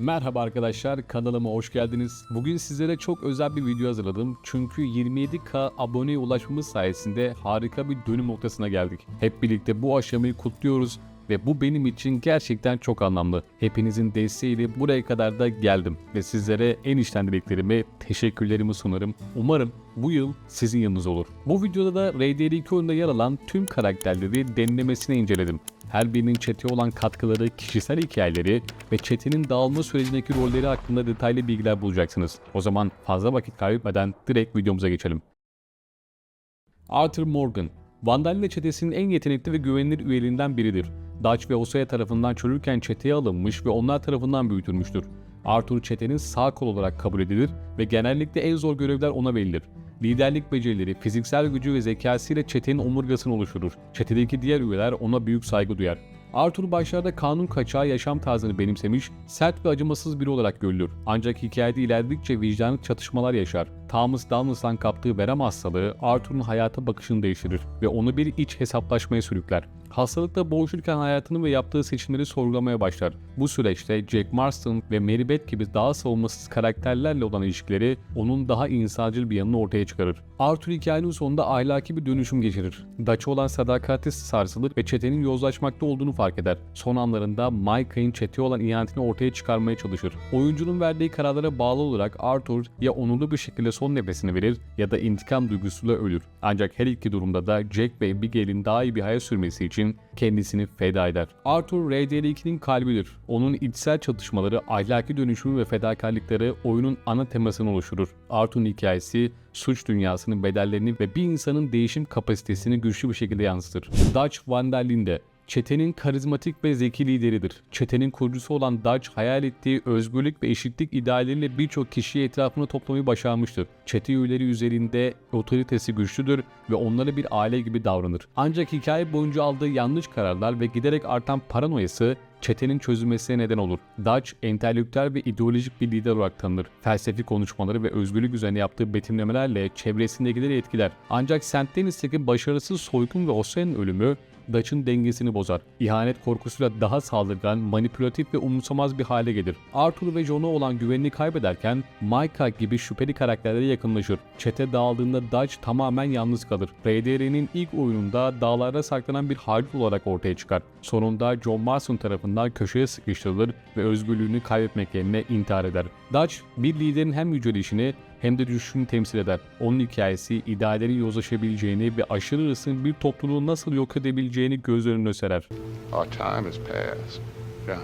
Merhaba arkadaşlar kanalıma hoş geldiniz. Bugün sizlere çok özel bir video hazırladım. Çünkü 27k aboneye ulaşmamız sayesinde harika bir dönüm noktasına geldik. Hep birlikte bu aşamayı kutluyoruz ve bu benim için gerçekten çok anlamlı. Hepinizin desteğiyle buraya kadar da geldim ve sizlere en içten dileklerimi, teşekkürlerimi sunarım. Umarım bu yıl sizin yanınız olur. Bu videoda da RDR2 oyunda yer alan tüm karakterleri derinlemesine inceledim. Her birinin çete olan katkıları, kişisel hikayeleri ve çetenin dağılma sürecindeki rolleri hakkında detaylı bilgiler bulacaksınız. O zaman fazla vakit kaybetmeden direkt videomuza geçelim. Arthur Morgan, Vandalia çetesinin en yetenekli ve güvenilir üyelerinden biridir. Dutch ve Osaya tarafından çocukken çeteye alınmış ve onlar tarafından büyütülmüştür. Arthur çetenin sağ kol olarak kabul edilir ve genellikle en zor görevler ona verilir. Liderlik becerileri, fiziksel gücü ve zekasıyla çetenin omurgasını oluşturur. Çetedeki diğer üyeler ona büyük saygı duyar. Arthur başlarda kanun kaçağı yaşam tarzını benimsemiş, sert ve acımasız biri olarak görülür. Ancak hikayede ilerledikçe vicdanı çatışmalar yaşar. Thomas Douglas'tan kaptığı verem hastalığı Arthur'un hayata bakışını değiştirir ve onu bir iç hesaplaşmaya sürükler. Hastalıkla boğuşurken hayatını ve yaptığı seçimleri sorgulamaya başlar. Bu süreçte Jack Marston ve Mary Beth gibi daha savunmasız karakterlerle olan ilişkileri onun daha insancıl bir yanını ortaya çıkarır. Arthur hikayenin sonunda ahlaki bir dönüşüm geçirir. Dutch'a olan sadakati sarsılır ve çetenin yozlaşmakta olduğunu fark eder. Son anlarında Micah'in çeteye olan ihanetini ortaya çıkarmaya çalışır. Oyuncunun verdiği kararlara bağlı olarak Arthur ya onurlu bir şekilde son nefesini verir ya da intikam duygusuyla ölür. Ancak her iki durumda da Jack ve Abigail'in daha iyi bir hayat sürmesi için kendisini feda eder. Arthur RDR2'nin kalbidir. Onun içsel çatışmaları, ahlaki dönüşümü ve fedakarlıkları oyunun ana temasını oluşturur. Arthur'un hikayesi suç dünyasının bedellerini ve bir insanın değişim kapasitesini güçlü bir şekilde yansıtır. Dutch Van der Linde Çetenin karizmatik ve zeki lideridir. Çetenin kurucusu olan Dutch hayal ettiği özgürlük ve eşitlik idealleriyle birçok kişiyi etrafına toplamayı başarmıştır. Çete üyeleri üzerinde otoritesi güçlüdür ve onlara bir aile gibi davranır. Ancak hikaye boyunca aldığı yanlış kararlar ve giderek artan paranoyası çetenin çözülmesine neden olur. Dutch, entelektüel ve ideolojik bir lider olarak tanınır. Felsefi konuşmaları ve özgürlük üzerine yaptığı betimlemelerle çevresindekileri etkiler. Ancak St. Denis'teki başarısız soygun ve Osen'in ölümü Dutch'ın dengesini bozar. İhanet korkusuyla daha saldırgan, manipülatif ve umursamaz bir hale gelir. Arthur ve John'a olan güvenini kaybederken Micah gibi şüpheli karakterlere yakınlaşır. Çete dağıldığında Dutch tamamen yalnız kalır. RDR'nin ilk oyununda dağlarda saklanan bir haydut olarak ortaya çıkar. Sonunda John Marston tarafından köşeye sıkıştırılır ve özgürlüğünü kaybetmek yerine intihar eder. Dutch, bir liderin hem yücelişini hem de düşüşünü temsil eder. Onun hikayesi ideallerin yozlaşabileceğini ve aşırı hırsın bir topluluğu nasıl yok edebileceğini göz önüne serer. Our time has passed, John.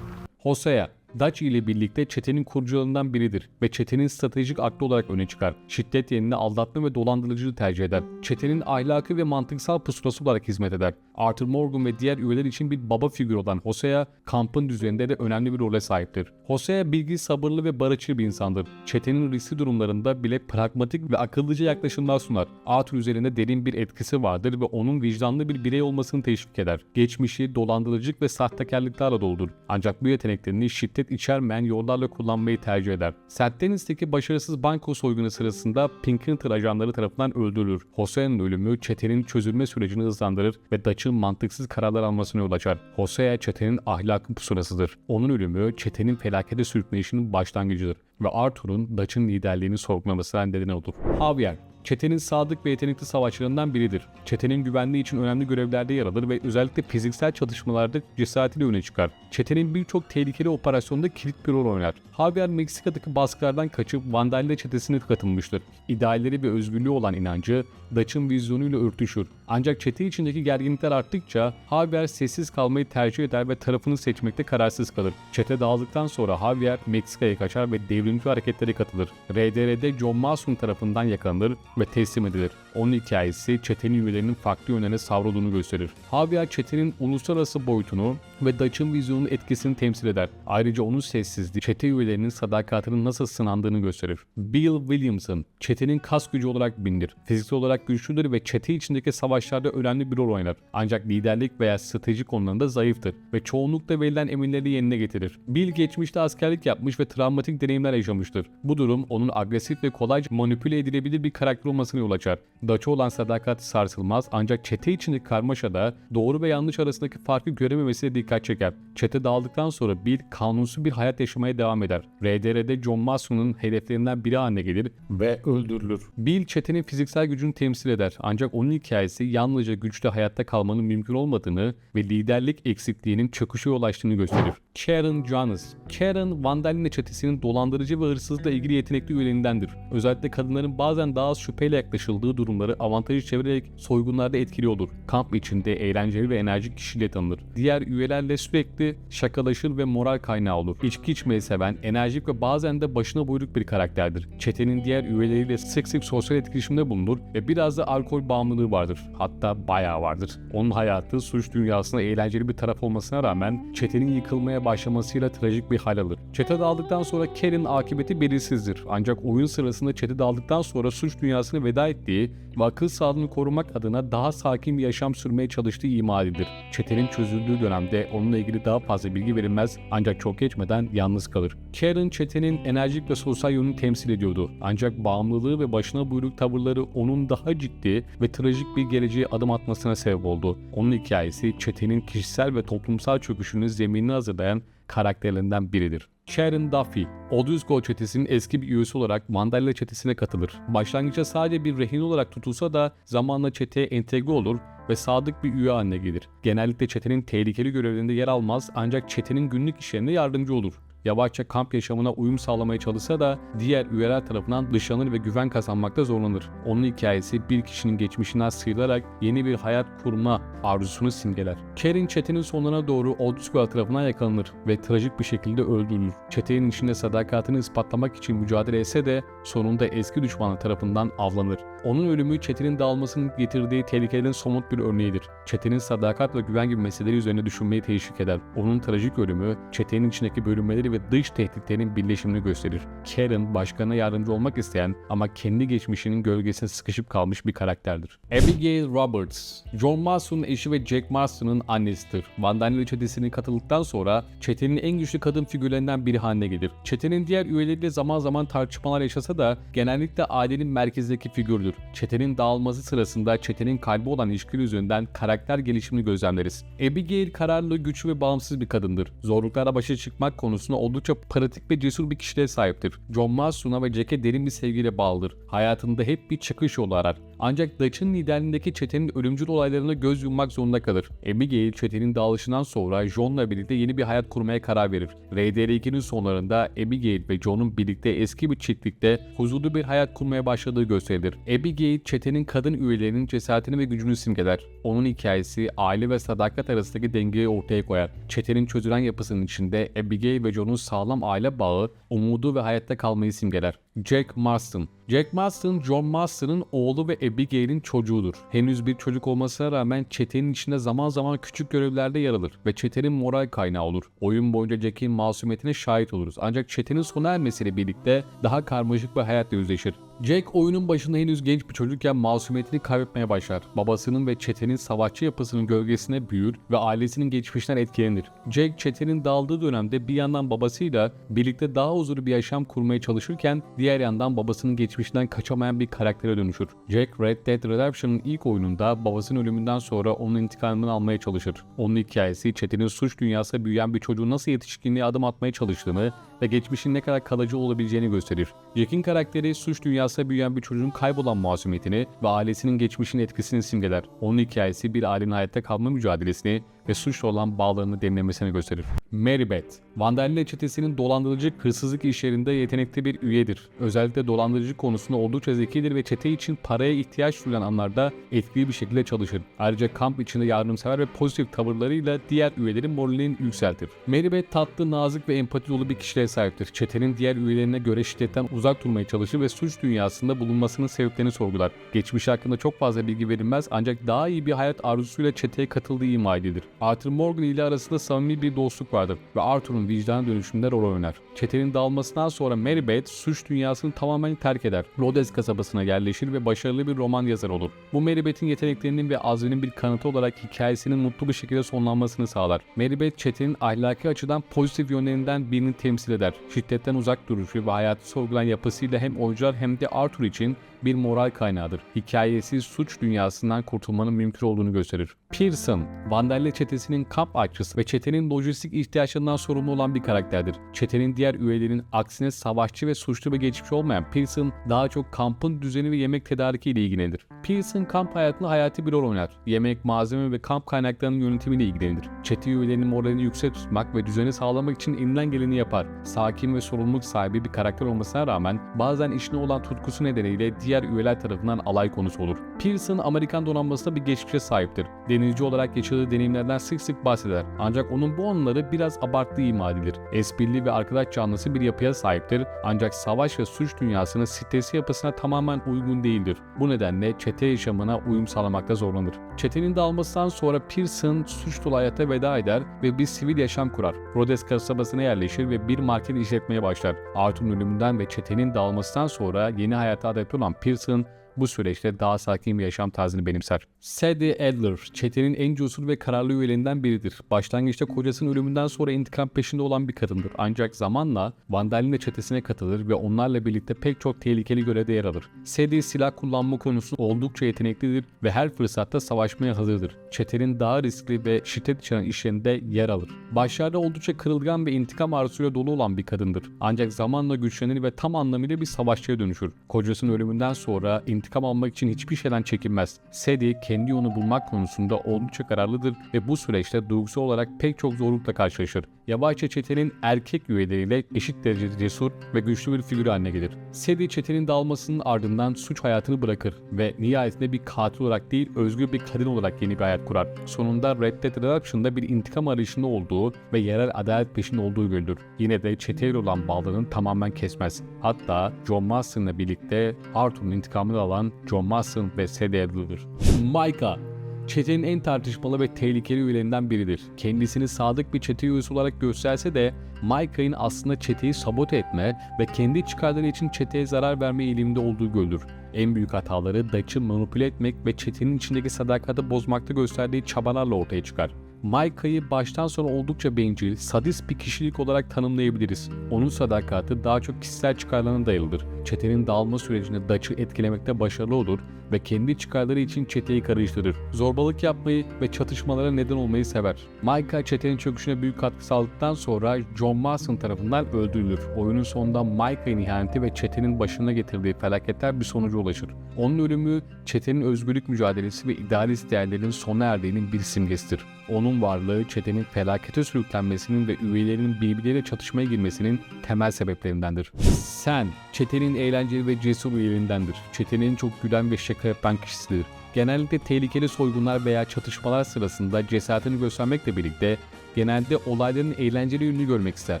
Hosea, Dutch ile birlikte çetenin kurucularından biridir ve çetenin stratejik aklı olarak öne çıkar. Şiddet yerine aldatma ve dolandırıcılığı tercih eder. Çetenin ahlaki ve mantıksal pusulası olarak hizmet eder. Arthur Morgan ve diğer üyeler için bir baba figürü olan Hosea, kampın düzeninde de önemli bir role sahiptir. Hosea bilgi, sabırlı ve barışçıl bir insandır. Çetenin riskli durumlarında bile pragmatik ve akıllıca yaklaşımlar sunar. Arthur üzerinde derin bir etkisi vardır ve onun vicdanlı bir birey olmasını teşvik eder. Geçmişi dolandırıcılık ve sahtekarlıklarla doludur. Ancak bu yeteneklerini şiddet içermeyen yollarla kullanmayı tercih eder. St. Denis'teki başarısız banko soygunu sırasında Pinkerton ajanları tarafından öldürülür. Hosea'nın ölümü çetenin çözülme sürecini hızlandırır ve Dutch'ın mantıksız kararlar almasına yol açar. Hosea çetenin ahlakın pusulasıdır. Onun ölümü çetenin felakete sürükleyişinin başlangıcıdır ve Arthur'un Dutch'ın liderliğini sorgulamasına neden olur. Javier Çetenin sadık ve yetenekli savaşçılarından biridir. Çetenin güvenliği için önemli görevlerde yer alır ve özellikle fiziksel çatışmalarda cesaretiyle öne çıkar. Çetenin birçok tehlikeli operasyonda kilit bir rol oynar. Javier Meksika'daki baskılardan kaçıp Vandalia çetesine katılmıştır. İdealleri ve özgürlüğü olan inancı Dutch'ın vizyonuyla örtüşür. Ancak çete içindeki gerginlikler arttıkça Javier sessiz kalmayı tercih eder ve tarafını seçmekte kararsız kalır. Çete dağıldıktan sonra Javier Meksika'ya kaçar ve devrimci hareketlere katılır. RDR'de John Marston tarafından yakalanır ve teslim edilir. Onun hikayesi çetenin üyelerinin farklı yönlerine savrulduğunu gösterir. Javier çetenin uluslararası boyutunu ve Dutch'ın vizyonunun etkisini temsil eder. Ayrıca onun sessizliği çete üyelerinin sadakatinin nasıl sınandığını gösterir. Bill Williamson, çetenin kas gücü olarak bilinir. Fiziksel olarak güçlüdür ve çete içindeki savaşlarda önemli bir rol oynar. Ancak liderlik veya strateji konularında zayıftır ve çoğunlukla verilen emirleri yerine getirir. Bill geçmişte askerlik yapmış ve travmatik deneyimler yaşamıştır. Bu durum onun agresif ve kolayca manipüle edilebilir bir karakter olmasına yol açar. Dutch'a olan sadakat sarsılmaz ancak çete içindeki karmaşada doğru ve yanlış arasındaki farkı görememesi de dikkat çeker. Çete dağıldıktan sonra Bill kanunsuz bir hayat yaşamaya devam eder. RDR'de John Mason'un hedeflerinden biri haline gelir ve öldürülür. Bill çetenin fiziksel gücünü temsil eder ancak onun hikayesi yalnızca güçte hayatta kalmanın mümkün olmadığını ve liderlik eksikliğinin çöküşe yol açtığını gösterir. Karen Jonas Karen, Vandalina çetesinin dolandırıcı ve hırsızlıkla ilgili yetenekli üyelerindendir. Özellikle kadınların bazen daha az şüpheyle yaklaşıldığı durumları avantajı çevirerek soygunlarda etkili olur. Kamp içinde eğlenceli ve enerjik kişiyle tanınır. Diğer üyelerle sürekli şakalaşır ve moral kaynağı olur. İçki içmeyi seven, enerjik ve bazen de başına buyruk bir karakterdir. Çetenin diğer üyeleriyle sık sık sosyal etkileşimde bulunur ve biraz da alkol bağımlılığı vardır. Hatta bayağı vardır. Onun hayatı suç dünyasında eğlenceli bir taraf olmasına rağmen çetenin yıkılmaya başlamasıyla trajik bir hal alır. Çete dağıldıktan sonra Karen'in akıbeti belirsizdir. Ancak oyun sırasında çete dağıldıktan sonra suç dünyasına veda ettiği ve akıl sağlığını korumak adına daha sakin bir yaşam sürmeye çalıştığı ima edilir. Çetenin çözüldüğü dönemde onunla ilgili daha fazla bilgi verilmez ancak çok geçmeden yalnız kalır. Karen çetenin enerjik ve sosyal yönünü temsil ediyordu. Ancak bağımlılığı ve başına buyruk tavırları onun daha ciddi ve trajik bir geleceğe adım atmasına sebep oldu. Onun hikayesi çetenin kişisel ve toplumsal çöküşünün zeminini hazırlayan karakterlerinden biridir. Sharon Duffy, Olduzgo çetesinin eski bir üyesi olarak Mandalina çetesine katılır. Başlangıçta sadece bir rehin olarak tutulsa da zamanla çeteye entegre olur ve sadık bir üye haline gelir. Genellikle çetenin tehlikeli görevlerinde yer almaz ancak çetenin günlük işlerinde yardımcı olur. Yavaşça kamp yaşamına uyum sağlamaya çalışsa da diğer üyeler tarafından dışlanır ve güven kazanmakta zorlanır. Onun hikayesi bir kişinin geçmişinden sıyrılarak yeni bir hayat kurma arzusunu simgeler. Karen çetenin sonlarına doğru Old School tarafından yakalanır ve trajik bir şekilde öldürülür. Çetenin içinde sadakatini ispatlamak için mücadele etse de sonunda eski düşmanı tarafından avlanır. Onun ölümü çetenin dağılmasının getirdiği tehlikelerin somut bir örneğidir. Çetenin sadakat ve güven gibi meseleleri üzerine düşünmeyi teşvik eder. Onun trajik ölümü çetenin içindeki bölünmeleri ve dış tehditlerin birleşimini gösterir. Karen başkana yardımcı olmak isteyen ama kendi geçmişinin gölgesine sıkışıp kalmış bir karakterdir. Abigail Roberts, John Marston'un eşi ve Jack Marston'ın annesidir. Vandalina çetesine katıldıktan sonra çetenin en güçlü kadın figürlerinden biri haline gelir. Çetenin diğer üyeleriyle zaman zaman tartışmalar yaşasa da genellikle ailenin merkezindeki figürdür. Çetenin dağılması sırasında çetenin kalbi olan ilişkiler üzerinden karakter gelişimini gözlemleriz. Abigail kararlı, güçlü ve bağımsız bir kadındır. Zorluklara başa çıkmak konusunda oldukça pratik ve cesur bir kişiliğe sahiptir. John Marston'a ve Jack'e derin bir sevgiyle bağlıdır. Hayatında hep bir çıkış yolu arar. Ancak Dutch'ın liderliğindeki çetenin ölümcül olaylarına göz yummak zorunda kalır. Abigail çetenin dağılışından sonra John'la birlikte yeni bir hayat kurmaya karar verir. RDR2'nin sonlarında Abigail ve John'un birlikte eski bir çiftlikte huzurlu bir hayat kurmaya başladığı gösterilir. Abigail çetenin kadın üyelerinin cesaretini ve gücünü simgeler. Onun hikayesi aile ve sadakat arasındaki dengeyi ortaya koyar. Çetenin çözülen yapısının içinde Abigail ve John'un sağlam aile bağı, umudu ve hayatta kalmayı simgeler. Jack Marston Jack Marston, John Marston'ın oğlu ve Abigail'in çocuğudur. Henüz bir çocuk olmasına rağmen çetenin içinde zaman zaman küçük görevlerde yer alır ve çetenin moral kaynağı olur. Oyun boyunca Jack'in masumiyetine şahit oluruz. Ancak çetenin sona ermesiyle birlikte daha karmaşık bir hayatla yüzleşir. Jack oyunun başında henüz genç bir çocukken masumiyetini kaybetmeye başlar. Babasının ve çetenin savaşçı yapısının gölgesine büyür ve ailesinin geçmişinden etkilenir. Jack çetenin dağıldığı dönemde bir yandan babasıyla birlikte daha huzurlu bir yaşam kurmaya çalışırken diğer yandan babasının geçmişinden kaçamayan bir karaktere dönüşür. Jack Red Dead Redemption'ın ilk oyununda babasının ölümünden sonra onun intikamını almaya çalışır. Onun hikayesi çetenin suç dünyasında büyüyen bir çocuğun nasıl yetişkinliğe adım atmaya çalıştığını ve geçmişin ne kadar kalıcı olabileceğini gösterir. Jack'in karakteri suç dünyasında büyüyen bir çocuğun kaybolan masumiyetini ve ailesinin geçmişinin etkisini simgeler. Onun hikayesi bir ailenin hayatta kalma mücadelesini ve suçla olan bağlarını demlemesini gösterir. Mary Beth, Vandalina çetesinin dolandırıcı hırsızlık işlerinde yetenekli bir üyedir. Özellikle dolandırıcı konusunda oldukça zekidir ve çete için paraya ihtiyaç duyulan anlarda etkili bir şekilde çalışır. Ayrıca kamp içinde yardımsever ve pozitif tavırlarıyla diğer üyelerin moralini yükseltir. Mary Beth tatlı, nazik ve empati dolu bir kişiliğe sahiptir. Çetenin diğer üyelerine göre şiddetten uzak durmaya çalışır ve suç dünyasında bulunmasının sebeplerini sorgular. Geçmişi hakkında çok fazla bilgi verilmez ancak daha iyi bir hayat arzusuyla çeteye katıldığı ima edilir. Arthur Morgan ile arasında samimi bir dostluk vardır ve Arthur'un vicdan dönüşümünde rol oynar. Çetenin dağılmasından sonra Mary Beth suç dünyasını tamamen terk eder. Rhodes kasabasına yerleşir ve başarılı bir roman yazar olur. Bu Mary Beth'in yeteneklerinin ve azminin bir kanıtı olarak hikayesinin mutlu bir şekilde sonlanmasını sağlar. Mary Beth çetenin ahlaki açıdan pozitif yönlerinden birini temsil eder. Şiddetten uzak duruşu ve hayatı sorgulayan yapısıyla hem oyuncular hem de Arthur için bir moral kaynağıdır. Hikayesi suç dünyasından kurtulmanın mümkün olduğunu gösterir. Pearson, Vandalle çetesinin kamp aşçısı ve çetenin lojistik ihtiyaçlarından sorumlu olan bir karakterdir. Çetenin diğer üyelerinin aksine savaşçı ve suçlu bir geçmiş olmayan Pearson daha çok kampın düzeni ve yemek tedariki ile ilgilenir. Pearson kamp hayatında hayati bir rol oynar. Yemek, malzeme ve kamp kaynaklarının yönetimiyle ilgilenir. Çete üyelerinin moralini yüksek tutmak ve düzeni sağlamak için elinden geleni yapar. Sakin ve sorumluluk sahibi bir karakter olmasına rağmen bazen işine olan tutkusu nedeniyle diğer üyeler tarafından alay konusu olur. Pearson Amerikan donanmasında bir geçmişe sahiptir. Denizci olarak yaşadığı deneyimlerden sık sık bahseder. Ancak onun bu anıları biraz abarttığı ima edilir. Esprili ve arkadaş canlısı bir yapıya sahiptir. Ancak savaş ve suç dünyasının stresli yapısına tamamen uygun değildir. Bu nedenle çete yaşamına uyum sağlamakta zorlanır. Çetenin dağılmasından sonra Pearson suç dolu hayata veda eder ve bir sivil yaşam kurar. Rhodes kasabasına yerleşir ve bir market işletmeye başlar. Arthur'un ölümünden ve çetenin dağılmasından sonra yeni hayata adapte olan Pearson bu süreçte daha sakin bir yaşam tarzını benimser. Sadie Adler, çetenin en cesur ve kararlı üyelerinden biridir. Başlangıçta kocasının ölümünden sonra intikam peşinde olan bir kadındır. Ancak zamanla Vandalina çetesine katılır ve onlarla birlikte pek çok tehlikeli görevde yer alır. Sadie silah kullanma konusunda oldukça yeteneklidir ve her fırsatta savaşmaya hazırdır. Çetenin daha riskli ve şiddet içeren işlerinde yer alır. Başlarda oldukça kırılgan ve intikam arzusuyla dolu olan bir kadındır. Ancak zamanla güçlenir ve tam anlamıyla bir savaşçıya dönüşür. Kocasının ölümünden sonra intikam almak için hiçbir şeyden çekinmez. Sadie kendi yolunu bulmak konusunda oldukça kararlıdır ve bu süreçte duygusal olarak pek çok zorlukla karşılaşır. Yavaşça çetenin erkek üyeleriyle eşit derecede cesur ve güçlü bir figür haline gelir. Sadie çetenin dağılmasının ardından suç hayatını bırakır ve nihayetinde bir katil olarak değil özgür bir kadın olarak yeni bir hayat kurar. Sonunda Red Dead Redemption'da bir intikam arayışında olduğu ve yerel adalet peşinde olduğu görülür. Yine de çeteyle olan bağlarını tamamen kesmez. Hatta John Marston'la birlikte Arthur'un intikamını alan John Marston ve Sadie Adler'dır. Micah Çetenin en tartışmalı ve tehlikeli üyelerinden biridir. Kendisini sadık bir çete üyesi olarak gösterse de Micah'ın aslında çeteyi sabote etme ve kendi çıkarları için çeteye zarar verme eğiliminde olduğu görülür. En büyük hataları Dutch'ı manipüle etmek ve çetenin içindeki sadakati bozmakta gösterdiği çabalarla ortaya çıkar. Micah'yı baştan sona oldukça bencil, sadist bir kişilik olarak tanımlayabiliriz. Onun sadakati daha çok kişisel çıkarlarına dayalıdır. Çetenin dağılma sürecinde Dutch'ı etkilemekte başarılı olur ve kendi çıkarları için çeteyi karıştırır. Zorbalık yapmayı ve çatışmalara neden olmayı sever. Micah çetenin çöküşüne büyük katkı sağladıktan sonra John Marston tarafından öldürülür. Oyunun sonunda Micah'ın ihaneti ve çetenin başına getirdiği felaketler bir sonuca ulaşır. Onun ölümü çetenin özgürlük mücadelesi ve idealist değerlerinin sona erdiğinin bir simgesidir. Onun varlığı çetenin felakete sürüklenmesinin ve üyelerinin birbirleriyle çatışmaya girmesinin temel sebeplerindendir. Sen, çetenin eğlenceli ve cesur üyelerindendir. Çetenin çok gülen ve şaka yapan kişisidir. Genellikle tehlikeli soygunlar veya çatışmalar sırasında cesaretini göstermekle birlikte genelde olayların eğlenceli yönünü görmek ister.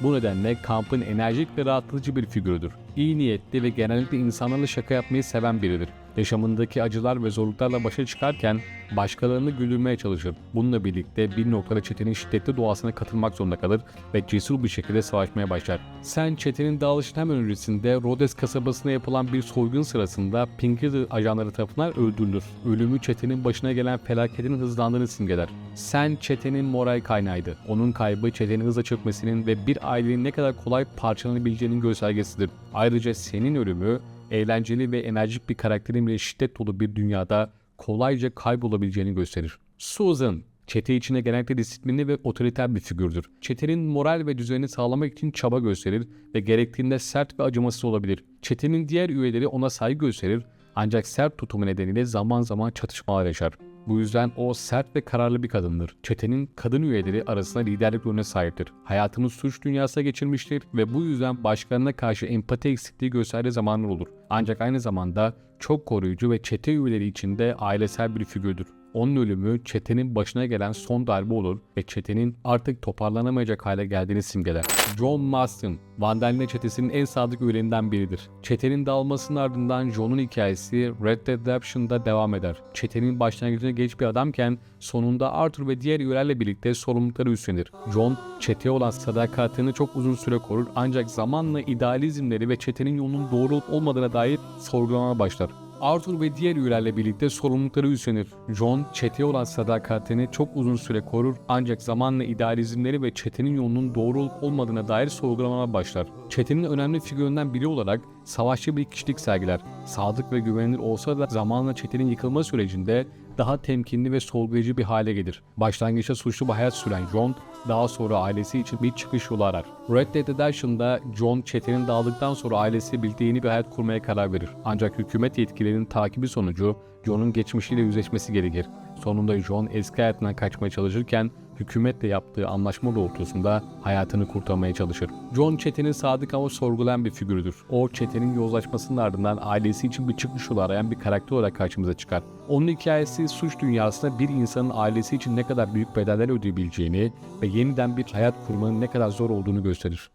Bu nedenle kampın enerjik ve rahatlatıcı bir figürüdür. İyi niyetli ve genellikle insanlarla şaka yapmayı seven biridir. Yaşamındaki acılar ve zorluklarla başa çıkarken başkalarını güldürmeye çalışır. Bununla birlikte bir noktada çetenin şiddetli doğasına katılmak zorunda kalır ve cesur bir şekilde savaşmaya başlar. Sen çetenin dağılışının hemen öncesinde Rhodes kasabasına yapılan bir soygun sırasında Pinkerton ajanları tarafından öldürülür. Ölümü çetenin başına gelen felaketin hızlandığını simgeler. Sen çetenin moral kaynağıydı. Onun kaybı çetenin hızla çökmesinin ve bir ailenin ne kadar kolay parçalanabileceğinin göstergesidir. Ayrıca senin ölümü eğlenceli ve enerjik bir karakterin bile şiddet dolu bir dünyada kolayca kaybolabileceğini gösterir. Susan, çete içinde genellikle disiplinli ve otoriter bir figürdür. Çetenin moral ve düzenini sağlamak için çaba gösterir ve gerektiğinde sert ve acımasız olabilir. Çetenin diğer üyeleri ona saygı gösterir ancak sert tutumu nedeniyle zaman zaman çatışmalar yaşar. Bu yüzden o sert ve kararlı bir kadındır. Çetenin kadın üyeleri arasında liderlik rolüne sahiptir. Hayatını suç dünyasına geçirmiştir ve bu yüzden başkalarına karşı empati eksikliği gösterdiği zamanlar olur. Ancak aynı zamanda çok koruyucu ve çete üyeleri içinde ailesel bir figürdür. Onun ölümü çetenin başına gelen son darbe olur ve çetenin artık toparlanamayacak hale geldiğini simgeler. John Marston, Vandaline çetesinin en sadık üyelerinden biridir. Çetenin dağılmasının ardından John'un hikayesi Red Dead Redemption'da devam eder. Çetenin başlangıcında genç bir adamken sonunda Arthur ve diğer üyelerle birlikte sorumlulukları üstlenir. John, çeteye olan sadakatini çok uzun süre korur ancak zamanla idealizmleri ve çetenin yolunun doğru olup olmadığına dair sorgulamaya başlar. Arthur ve diğer üyelerle birlikte sorumlulukları üstlenir. John, çeteye olan sadakatini çok uzun süre korur ancak zamanla idealizmleri ve çetenin yolunun doğru olup olmadığına dair sorgulamaya başlar. Çetenin önemli figürlerinden biri olarak savaşçı bir kişilik sergiler. Sadık ve güvenilir olsa da zamanla çetenin yıkılma sürecinde daha temkinli ve sorgulayıcı bir hale gelir. Başlangıçta suçlu bir hayat süren John, daha sonra ailesi için bir çıkış yolu arar. Red Dead Redemption'da John çetenin dağıldıktan sonra ailesiyle birlikte yeni bir hayat kurmaya karar verir. Ancak hükümet yetkililerinin takibi sonucu John'un geçmişiyle yüzleşmesi gerekir. Sonunda John eski hayatından kaçmaya çalışırken hükümetle yaptığı anlaşma doğrultusunda hayatını kurtarmaya çalışır. John çetenin sadık ama sorgulayan bir figürüdür. O çetenin yozlaşmasının ardından ailesi için bir çıkış yolu arayan bir karakter olarak karşımıza çıkar. Onun hikayesi suç dünyasında bir insanın ailesi için ne kadar büyük bedeller ödeyebileceğini ve yeniden bir hayat kurmanın ne kadar zor olduğunu gösterir.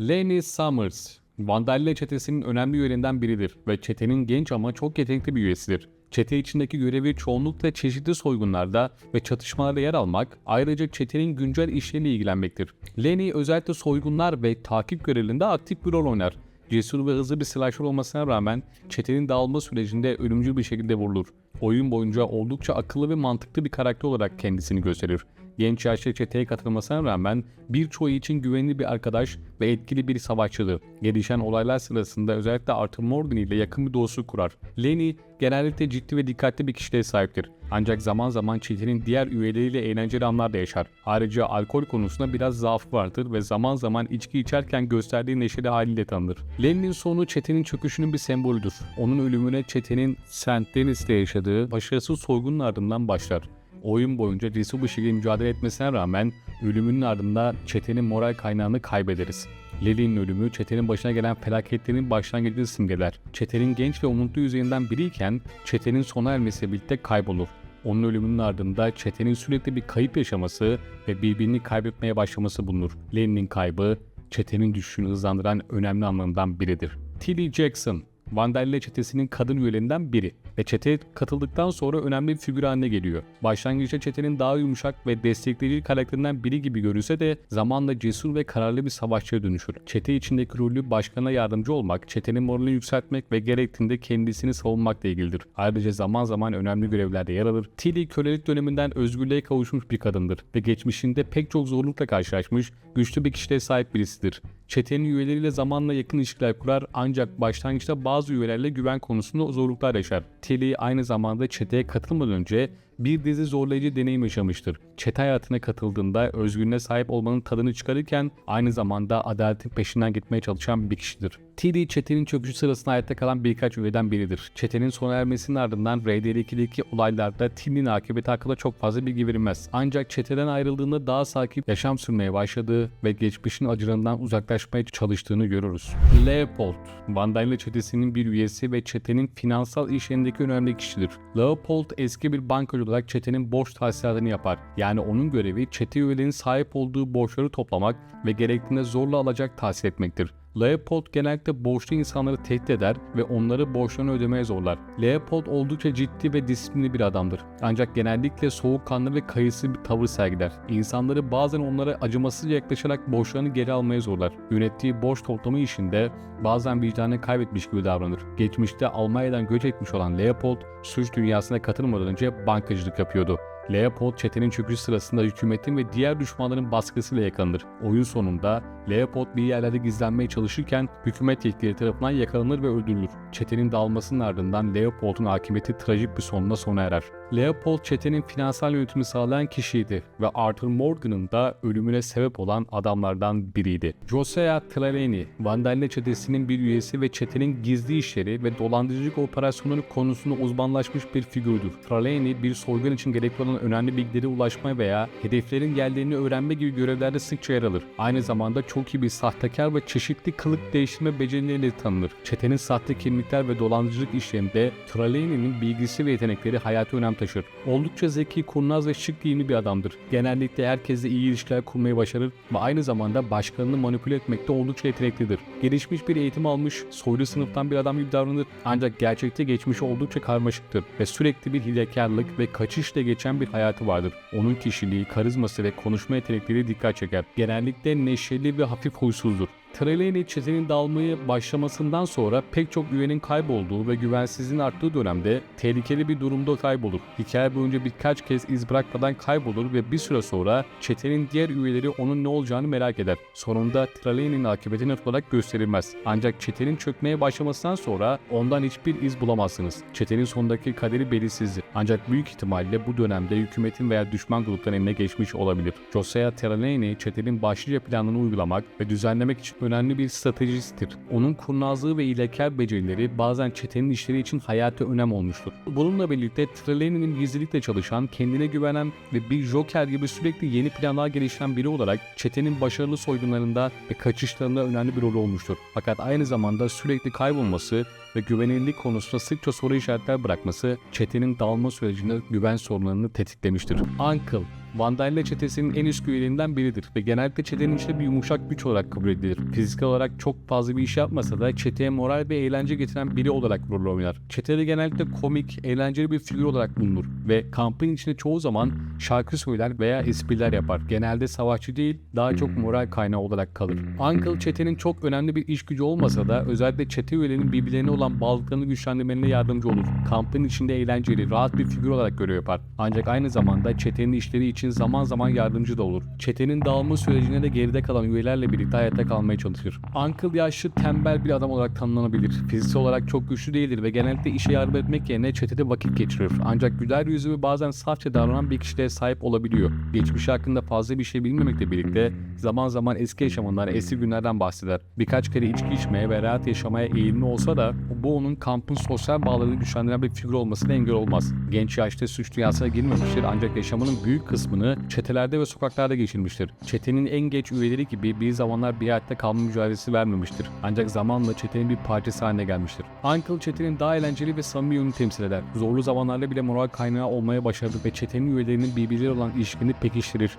Lenny Summers, Vandalia çetesinin önemli üyelerinden biridir ve çetenin genç ama çok yetenekli bir üyesidir. Çete içindeki görevi çoğunlukla çeşitli soygunlarda ve çatışmalarda yer almak, ayrıca çetenin güncel işleriyle ilgilenmektir. Lenny özellikle soygunlar ve takip görevlerinde aktif bir rol oynar. Cesur ve hızlı bir slasher olmasına rağmen çetenin dağılma sürecinde ölümcül bir şekilde vurulur. Oyun boyunca oldukça akıllı ve mantıklı bir karakter olarak kendisini gösterir. Genç yaşta çeteye katılmasına rağmen birçoğu için güvenli bir arkadaş ve etkili bir savaşçıdır. Gelişen olaylar sırasında özellikle Arthur Morgan ile yakın bir dostluk kurar. Lenny genellikle ciddi ve dikkatli bir kişiliğe sahiptir. Ancak zaman zaman çetenin diğer üyeleriyle eğlenceli anlar da yaşar. Ayrıca alkol konusunda biraz zaafı vardır ve zaman zaman içki içerken gösterdiği neşeli haliyle tanınır. Lenny'nin sonu çetenin çöküşünün bir sembolüdür. Onun ölümüne çetenin St. Denis'te yaşadığı başarısız soygunun ardından başlar. Oyun boyunca bir şekilde mücadele etmesine rağmen ölümünün ardından çetenin moral kaynağını kaybederiz. Lily'nin ölümü çetenin başına gelen felaketlerin başlangıcını simgeler. Çetenin genç ve umutlu yüzeyinden biriyken çetenin sona ermesiyle birlikte kaybolur. Onun ölümünün ardında çetenin sürekli bir kayıp yaşaması ve birbirini kaybetmeye başlaması bulunur. Lenny'nin kaybı çetenin düşüşünü hızlandıran önemli anlarından biridir. Tilly Jackson Vandalia çetesinin kadın üyelerinden biri ve çeteye katıldıktan sonra önemli bir figür haline geliyor. Başlangıçta çetenin daha yumuşak ve destekleyici karakterinden biri gibi görülse de zamanla cesur ve kararlı bir savaşçıya dönüşür. Çete içindeki rolü başkana yardımcı olmak, çetenin moralini yükseltmek ve gerektiğinde kendisini savunmakla ilgilidir. Ayrıca zaman zaman önemli görevlerde yer alır. Tilly kölelik döneminden özgürlüğe kavuşmuş bir kadındır ve geçmişinde pek çok zorlukla karşılaşmış, güçlü bir kişiliğe sahip birisidir. Çetenin üyeleriyle zamanla yakın ilişkiler kurar ancak başlangıçta bazı üyelerle güven konusunda zorluklar yaşar. Tilly aynı zamanda çeteye katılmadan önce bir dizi zorlayıcı deneyim yaşamıştır. Çete hayatına katıldığında özgürlüğüne sahip olmanın tadını çıkarırken aynı zamanda adaletin peşinden gitmeye çalışan bir kişidir. Tilly çetenin çöküşü sırasında hayatta kalan birkaç üyeden biridir. Çetenin sona ermesinin ardından RDR2'deki olaylarda Tilly'nin akıbeti hakkında çok fazla bilgi verilmez. Ancak çeteden ayrıldığında daha sakin yaşam sürmeye başladığı ve geçmişin acılarından uzaklaşmaya çalıştığını görürüz. Leopold, Vandalia çetesinin bir üyesi ve çetenin finansal işlerindeki önemli kişidir. Leopold eski bir bankacı olarak çetenin borç tahsilatını yapar. Yani onun görevi çete üyelerinin sahip olduğu borçları toplamak ve gerektiğinde zorla alacak tahsil etmektir. Leopold genellikle borçlu insanları tehdit eder ve onları borçlarını ödemeye zorlar. Leopold oldukça ciddi ve disiplinli bir adamdır. Ancak genellikle soğukkanlı ve kayıtsız bir tavır sergiler. İnsanları bazen onlara acımasızca yaklaşarak borçlarını geri almaya zorlar. Yönettiği borç toplama işinde bazen vicdanını kaybetmiş gibi davranır. Geçmişte Almanya'dan göç etmiş olan Leopold, suç dünyasına katılmadan önce bankacılık yapıyordu. Leopold çetenin çöküşü sırasında hükümetin ve diğer düşmanların baskısıyla yakalanır. Oyun sonunda Leopold bir yerlerde gizlenmeye çalışırken hükümet yetkilileri tarafından yakalanır ve öldürülür. Çetenin dağılmasının ardından Leopold'un hakimiyeti trajik bir sonuna sona erer. Leopold çetenin finansal yönetimi sağlayan kişiydi ve Arthur Morgan'ın da ölümüne sebep olan adamlardan biriydi. Josiah Trelawney, Vandalia çetesinin bir üyesi ve çetenin gizli işleri ve dolandırıcılık operasyonları konusunda uzmanlaşmış bir figürdür. Trelawney bir soygun için gerekli olan önemli bilgilere ulaşma veya hedeflerin geldiğini öğrenme gibi görevlerde sıkça yer alır. Aynı zamanda çok iyi bir sahtekar ve çeşitli kılık değiştirme becerileriyle tanınır. Çetenin sahte kimlikler ve dolandırıcılık işlerinde Trelawney'nin bilgisi ve yetenekleri hayatı önem taşır. Oldukça zeki, kurnaz ve şık giyimli bir adamdır. Genellikle herkesle iyi ilişkiler kurmayı başarır ve aynı zamanda başkalarını manipüle etmekte oldukça yeteneklidir. Gelişmiş bir eğitim almış, soylu sınıftan bir adam gibi davranır ancak gerçekte geçmişi oldukça karmaşıktır ve sürekli bir hilekarlık ve kaçışla geçen bir hayatı vardır. Onun kişiliği, karizması ve konuşma yetenekleri dikkat çeker. Genellikle neşeli ve hafif huysuzdur. Trelawney çetenin dağılmaya başlamasından sonra pek çok üyenin kaybolduğu ve güvensizliğin arttığı dönemde tehlikeli bir durumda kaybolur. Hikaye boyunca birkaç kez iz bırakmadan kaybolur ve bir süre sonra çetenin diğer üyeleri onun ne olacağını merak eder. Sonunda Trelawney'nin akıbeti net olarak gösterilmez. Ancak çetenin çökmeye başlamasından sonra ondan hiçbir iz bulamazsınız. Çetenin sondaki kaderi belirsizdir. Ancak büyük ihtimalle bu dönemde hükümetin veya düşman grupların eline geçmiş olabilir. Josiah Trelawney çetenin başlıca planını uygulamak ve düzenlemek için önemli bir stratejisttir. Onun kurnazlığı ve ilkel becerileri bazen çetenin işleri için hayati önem olmuştur. Bununla birlikte Trelawney'nin gizlilikle çalışan, kendine güvenen ve bir joker gibi sürekli yeni planlar geliştiren biri olarak çetenin başarılı soygunlarında ve kaçışlarında önemli bir rol olmuştur. Fakat aynı zamanda sürekli kaybolması ve güvenilirlik konusunda sıkça soru işaretler bırakması çetenin dağılma sürecinde güven sorunlarını tetiklemiştir. Uncle Vandalya çetesinin en üst üyelerinden biridir ve genellikle çetenin içinde bir yumuşak güç olarak kabul edilir. Fiziksel olarak çok fazla bir iş yapmasa da çeteye moral ve eğlence getiren biri olarak rol oynar. Çetede genellikle komik, eğlenceli bir figür olarak bulunur ve kampın içinde çoğu zaman şarkı söyler veya espriler yapar. Genelde savaşçı değil, daha çok moral kaynağı olarak kalır. Uncle çetenin çok önemli bir iş gücü olmasa da özellikle çete üyelerinin birbirlerine olan bağlılıklarını güçlendirmelerine yardımcı olur. Kampın içinde eğlenceli, rahat bir figür olarak görev yapar. Ancak aynı zamanda çetenin işleri için zaman zaman yardımcı da olur. Çetenin dağılma sürecinde de geride kalan üyelerle birlikte hayatta kalmaya çalışır. Uncle yaşlı, tembel bir adam olarak tanımlanabilir. Fiziksel olarak çok güçlü değildir ve genellikle işe yardım etmek yerine çetede vakit geçirir. Ancak güler yüzlü ve bazen safça davranan bir kişiliğe sahip olabiliyor. Geçmişi hakkında fazla bir şey bilmemekle birlikte zaman zaman eski yaşamından, eski günlerden bahseder. Birkaç kere içki içmeye ve rahat yaşamaya eğilimli olsa da bu onun kampın sosyal bağlarını güçlendiren bir figür olmasına engel olmaz. Genç yaşta suç dünyasına girmemiştir ancak yaşamının büyük kısmını çetelerde ve sokaklarda geçirmiştir. Çetenin en geç üyeleri gibi bir zamanlar bir hayatta kalma mücadelesi vermemiştir. Ancak zamanla çetenin bir parçası haline gelmiştir. Uncle çetenin daha eğlenceli ve samimi yönünü temsil eder. Zorlu zamanlarda bile moral kaynağı olmaya başarır ve çetenin üyelerinin birbirleri olan ilişkini pekiştirir.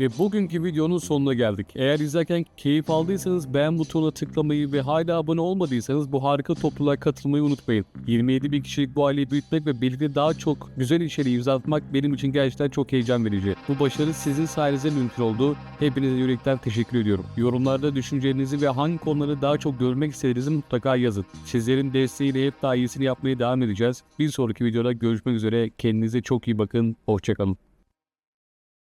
Ve bugünkü videonun sonuna geldik. Eğer izlerken keyif aldıysanız beğen butonuna tıklamayı ve hala abone olmadıysanız bu harika topluluğa katılmayı unutmayın. 27 bin kişilik bu aileyi büyütmek ve birlikte daha çok güzel içeriği imza atmak benim için gerçekten çok heyecan verici. Bu başarı sizin sayenizde mümkün oldu. Hepinize yürekten teşekkür ediyorum. Yorumlarda düşüncelerinizi ve hangi konuları daha çok görmek istediğinizi mutlaka yazın. Sizlerin desteğiyle hep daha iyisini yapmaya devam edeceğiz. Bir sonraki videoda görüşmek üzere. Kendinize çok iyi bakın. Hoşçakalın.